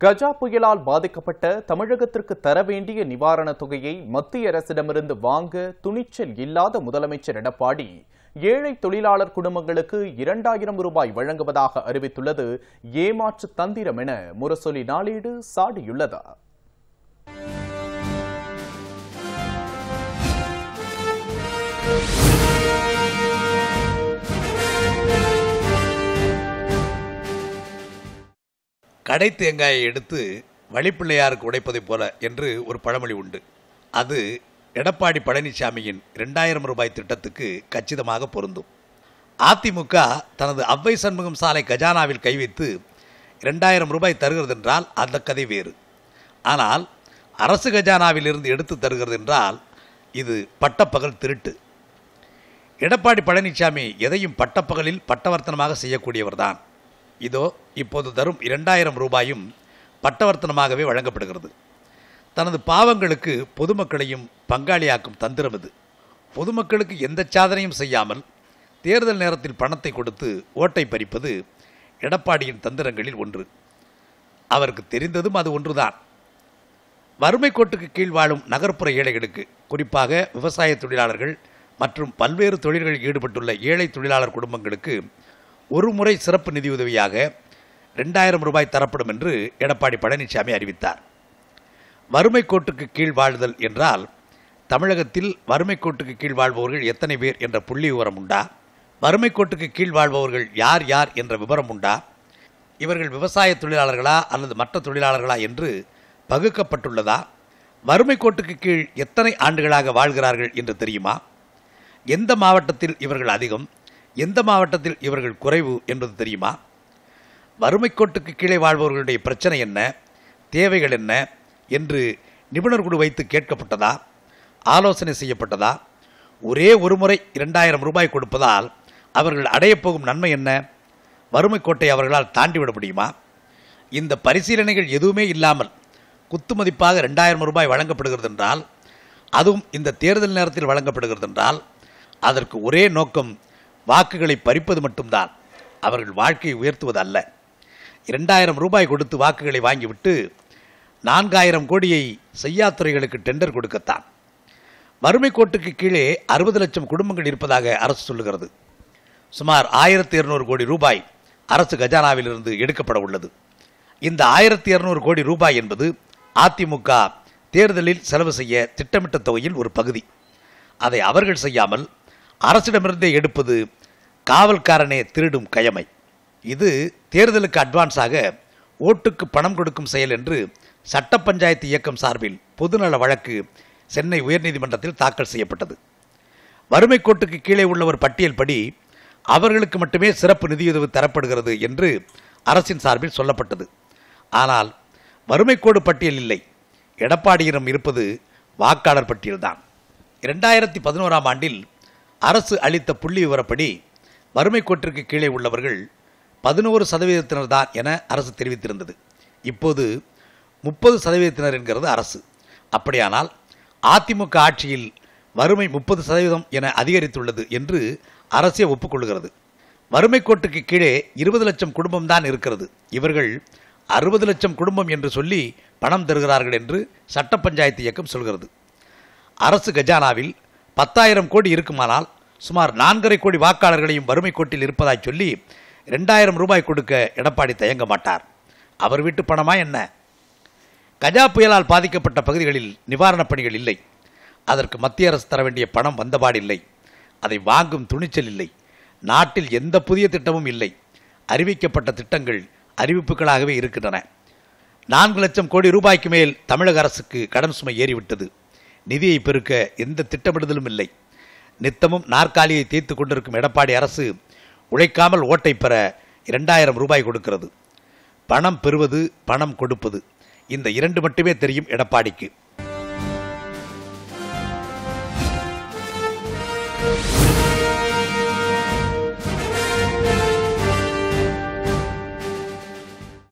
கஜா புயலால் பாதிக்கப்பட்ட தமிழகத்திற்கு தர வேண்டிய நிவாரணத் தொகையை மத்திய அரசிடமிருந்து வாங்க துணிச்சல் இல்லாத முதலமைச்சர் எடப்பாடி ஏழை தொழிலாளர் குடும்பங்களுக்கு இரண்டாயிரம் ரூபாய் வழங்குவதாக அறிவித்துள்ளது. ஏமாற்று தந்திரம் என முரசொலி நாளேடு சாடியுள்ளது? கடை தேங்காயை எடுத்து வழிப்பிள்ளையாருக்கு உடைப்பதைப் போல என்று ஒரு பழமொழி உண்டு. அது எடப்பாடி பழனிசாமியின் இரண்டாயிரம் ரூபாய் திட்டத்துக்கு கச்சிதமாக பொருந்தும். அதிமுக தனது அவ்வை சண்முகம் சாலை கஜானாவில் கை வைத்து இரண்டாயிரம் ரூபாய் தருகிறது என்றால் அந்த கதை வேறு. ஆனால் அரசு கஜானாவில் இருந்து எடுத்து தருகிறது என்றால் இது பட்டப்பகல் திருட்டு. எடப்பாடி பழனிசாமி எதையும் பட்டப்பகலில் பட்டவர்த்தனமாக செய்யக்கூடியவர்தான். இதோ இப்போது தரும் இரண்டாயிரம் ரூபாயும் பட்டவர்த்தனமாகவே வழங்கப்படுகிறது. தனது பாவங்களுக்கு பொதுமக்களையும் பங்காளியாக்கும் தந்திரம் இது. பொதுமக்களுக்கு எந்த சாதனையும் செய்யாமல் தேர்தல் நேரத்தில் பணத்தை கொடுத்து ஓட்டை பறிப்பது எடப்பாடியின் தந்திரங்களில் ஒன்று. அவருக்கு தெரிந்ததும் அது ஒன்றுதான். வறுமை கோட்டுக்கு கீழ் வாழும் நகர்ப்புற ஏழைகளுக்கு குறிப்பாக விவசாய தொழிலாளர்கள் மற்றும் பல்வேறு தொழில்களில் ஈடுபட்டுள்ள ஏழை தொழிலாளர் குடும்பங்களுக்கு ஒரு முறை சிறப்பு நிதியுதவியாக ரெண்டாயிரம் ரூபாய் தரப்படும் என்று எடப்பாடி பழனிசாமி அறிவித்தார். வறுமை கோட்டுக்கு கீழ் வாழ்தல் என்றால் தமிழகத்தில் வறுமை கோட்டுக்கு கீழ் வாழ்பவர்கள் எத்தனை பேர் என்ற புள்ளி விவரம் உண்டா? வறுமை கோட்டுக்கு கீழ் வாழ்பவர்கள் யார் யார் என்ற விவரம் உண்டா? இவர்கள் விவசாய தொழிலாளர்களா அல்லது மற்ற தொழிலாளர்களா என்று பகுக்கப்பட்டுள்ளதா? வறுமை கோட்டுக்கு கீழ் எத்தனை ஆண்டுகளாக வாழ்கிறார்கள் என்று தெரியுமா? எந்த மாவட்டத்தில் இவர்கள் அதிகம்? எந்த மாவட்டத்தில் இவர்கள் குறைவு என்பது தெரியுமா? வறுமை கோட்டுக்கு கீழே வாழ்பவர்களுடைய பிரச்சனை என்ன? தேவைகள் என்ன? என்று நிபுணர் குழு வைத்து கேட்கப்பட்டதா? ஆலோசனை செய்யப்பட்டதா? ஒரே ஒரு முறை இரண்டாயிரம் ரூபாய் கொடுப்பதால் அவர்கள் அடையப்போகும் நன்மை என்ன? வறுமை கோட்டை அவர்களால் தாண்டிவிட முடியுமா? இந்த பரிசீலனைகள் எதுவுமே இல்லாமல் குத்துமதிப்பாக ரெண்டாயிரம் ரூபாய் வழங்கப்படுகிறது என்றால் அதுவும் இந்த தேர்தல் நேரத்தில் வழங்கப்படுகிறது என்றால் அதற்கு ஒரே நோக்கம் வாக்குகளை பறிப்பது மட்டும்தான். அவர்கள் வாழ்க்கையை உயர்த்துவது அல்ல இரண்டாயிரம் ரூபாய் கொடுத்து வாக்குகளை வாங்கிவிட்டு நான்காயிரம் கோடியை செய்யாத்துறைகளுக்கு டெண்டர் கொடுக்கத்தான். வறுமை கோட்டுக்கு கீழே அறுபது லட்சம் குடும்பங்கள் இருப்பதாக அரசு சொல்லுகிறது. சுமார் ஆயிரத்தி இருநூறு கோடி ரூபாய் அரசு கஜானாவிலிருந்து எடுக்கப்பட உள்ளது. இந்த ஆயிரத்தி இருநூறு கோடி ரூபாய் என்பது அதிமுக தேர்தலில் செலவு செய்ய திட்டமிட்ட தொகையில் ஒரு பகுதி. அதை அவர்கள் செய்யாமல் அரசிடமிருந்தே எடுப்பது காவல்காரனே திருடும் கயமை. இது தேர்தலுக்கு அட்வான்ஸாக ஓட்டுக்கு பணம் கொடுக்கும் செயல் என்று சட்ட பஞ்சாயத்து இயக்கம் சார்பில் பொதுநல வழக்கு சென்னை உயர்நீதிமன்றத்தில் தாக்கல் செய்யப்பட்டது. வறுமை கோட்டுக்கு கீழே உள்ளவர் பட்டியல் படி அவர்களுக்கு மட்டுமே சிறப்பு நிதியுதவி தரப்படுகிறது என்று அரசின் சார்பில் சொல்லப்பட்டது. ஆனால் வறுமை கோடு பட்டியல் இல்லை. எடப்பாடியிடம் இருப்பது வாக்காளர் பட்டியல்தான். இரண்டாயிரத்தி பதினோராம் ஆண்டில் அரசு அளித்த புள்ளி விவரப்படி வறுமை கோட்டிற்கு கீழே உள்ளவர்கள் பதினோரு சதவீதத்தினர் தான் என அரசு தெரிவித்திருந்தது. இப்போது முப்பது சதவீதத்தினர் என்கிறது அரசு. அப்படியானால் அதிமுக ஆட்சியில் வறுமை முப்பது சதவீதம் என அதிகரித்துள்ளது என்று அரசே ஒப்புக்கொள்கிறது. வறுமை கோட்டுக்கு கீழே இருபது லட்சம் குடும்பம் தான் இருக்கிறது. இவர்கள் அறுபது லட்சம் குடும்பம் என்று சொல்லி பணம் தருகிறார்கள் என்று சட்ட பஞ்சாயத்து இயக்கம் சொல்கிறது. அரசு கஜானாவில் பத்தாயிரம் கோடி இருக்குமானால் சுமார் நான்கரை கோடி வாக்காளர்களையும் வறுமை கோட்டில் இருப்பதாய் சொல்லி ரெண்டாயிரம் ரூபாய் கொடுக்க எடப்பாடி தயங்க மாட்டார். அவர் வீட்டு பணமா என்ன? கஜா புயலால் பாதிக்கப்பட்ட பகுதிகளில் நிவாரணப் பணிகள் இல்லை. அதற்கு மத்திய அரசு தர வேண்டிய பணம் வந்தபாடில்லை அதை வாங்கும் துணிச்சல் இல்லை. நாட்டில் எந்த புதிய திட்டமும் இல்லை. அறிவிக்கப்பட்ட திட்டங்கள் அறிவிப்புகளாகவே இருக்கின்றன. நான்கு லட்சம் கோடி ரூபாய்க்கு மேல் தமிழக அரசுக்கு கடன் சுமை ஏறிவிட்டது. நிதியை பெருக்க எந்த திட்டமிடுதலும் இல்லை. நித்தமும் நாற்காலியை தீர்த்து கொண்டிருக்கும் எடப்பாடி அரசு உழைக்காமல் ஓட்டை பெற இரண்டாயிரம் ரூபாய் கொடுக்கிறது. பணம் பெறுவது பணம் கொடுப்பது. இந்த இரண்டு மட்டுமே தெரியும் எடப்பாடிக்கு.